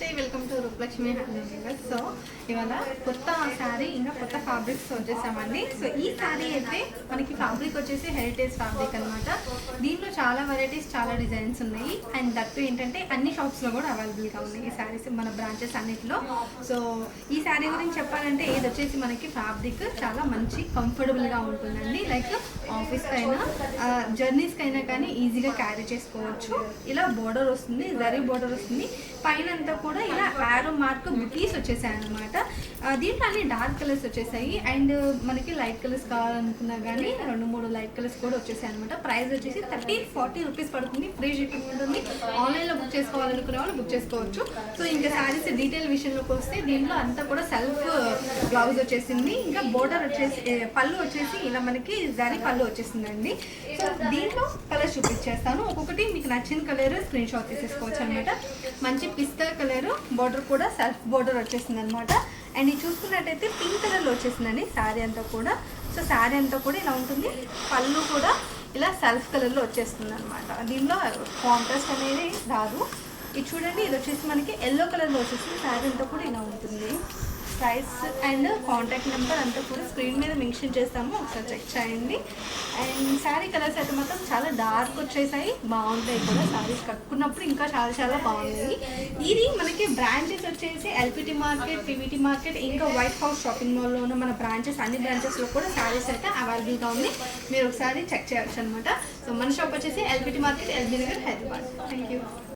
నమస్తే welcome to Rupalakshmi hand so ఇవాళ కొత్త శారీ ఇంకా కొత్త ఫ్యాబ్రిక్స్ వచ్చేసామండి సో ఈ శారీ అయితే మనకి ఫ్యాబ్రిక్ వచ్చేసి హెరిటేజ్ ఫ్యాబ్రిక్ అన్నమాట. దీంట్లో చాలా వెరైటీస్ చాలా డిజైన్స్ ఉన్నాయి. అండ్ దట్టు ఏంటంటే అన్ని షాప్స్లో కూడా అవైలబుల్గా ఉన్నాయి ఈ శారీస్ మన బ్రాంచెస్ అన్నిటిలో. సో ఈ శారీ గురించి చెప్పాలంటే ఇది వచ్చేసి మనకి ఫ్యాబ్రిక్ చాలా మంచి కంఫర్టబుల్గా ఉంటుందండి. లైక్ ఆఫీస్కైనా అయినా జర్నీస్కి అయినా కానీ ఈజీగా క్యారీ చేసుకోవచ్చు. ఇలా బోర్డర్ వస్తుంది జరీ బోర్డర్ వస్తుంది. పైన అంతా కూడా ఇలా ఆరో మార్క్ బుకీస్ వచ్చేసాయి అనమాట దీంట్లో అన్ని డార్క్ కలర్స్ వచ్చేసాయి. అండ్ మనకి లైట్ కలర్స్ కావాలనుకున్నా కానీ రెండు మూడు లైట్ కలర్స్ కూడా వచ్చేసాయి అనమాట ప్రైస్ వచ్చేసి థర్టీ ఫార్టీ రూపీస్ పడుతుంది. ఫ్రీ షిప్పింగ్ ఉంటుంది. ఆన్లైన్లో బుక్ చేసుకోవాలనుకునే వాళ్ళు బుక్ చేసుకోవచ్చు. సో ఇంకా శారీస్ డీటెయిల్ విషయంలోకి వస్తే దీంట్లో అంతా కూడా సెల్ఫ్ బ్లౌజ్ వచ్చేసింది ఇంకా బోర్డర్ వచ్చేసి పళ్ళు వచ్చేసి ఇలా మనకి జారీ పళ్ళు వచ్చేసిందండి. సో దీంట్లో కలర్ చూపించేస్తాను. ఒక్కొక్కటి మీకు నచ్చిన కలర్ స్క్రీన్ షాట్ తీసేసుకోవచ్చు అనమాట మంచి పిస్తా కలర్ బోర్డర్ కూడా సెల్ఫ్ బోర్డర్ వచ్చేసింది అనమాట అండ్ ఇది చూసుకున్నట్టయితే పింక్ కలర్లో వచ్చేసిందండి శారీ అంతా కూడా. సో శారీ అంతా కూడా ఇలా ఉంటుంది. పళ్ళు కూడా ఇలా సెల్ఫ్ కలర్లో వచ్చేస్తుంది అనమాట దీనిలో కాంట్రాస్ట్ అనేది రాదు. ఇది చూడండి ఇది వచ్చేసి మనకి ఎల్లో కలర్లో వచ్చేసి శారీ అంతా కూడా ఇలా ఉంటుంది. ప్రైస్ అండ్ కాంటాక్ట్ నెంబర్ అంతా కూడా స్క్రీన్ మీద మెన్షన్ చేస్తాము. ఒకసారి చెక్ చేయండి. అండ్ శారీ కలర్స్ అయితే మాత్రం చాలా డార్క్ వచ్చేసాయి. బాగుంటాయి కూడా. శారీస్ కట్టుకున్నప్పుడు ఇంకా చాలా చాలా బాగున్నాయి. ఇది మనకి బ్రాంచెస్ వచ్చేసి ఎల్పిటి మార్కెట్ పివిటి మార్కెట్ ఇంకా వైట్ హౌస్ షాపింగ్ మాల్లో ఉన్న మన బ్రాంచెస్ అన్ని బ్రాంచెస్లో కూడా శారీస్ అయితే అవైలబుల్గా ఉంది మీరు ఒకసారి చెక్ చేయొచ్చు అనమాట సో మన షాప్ వచ్చేసి LPT market LB Nagar Hyderabad thank you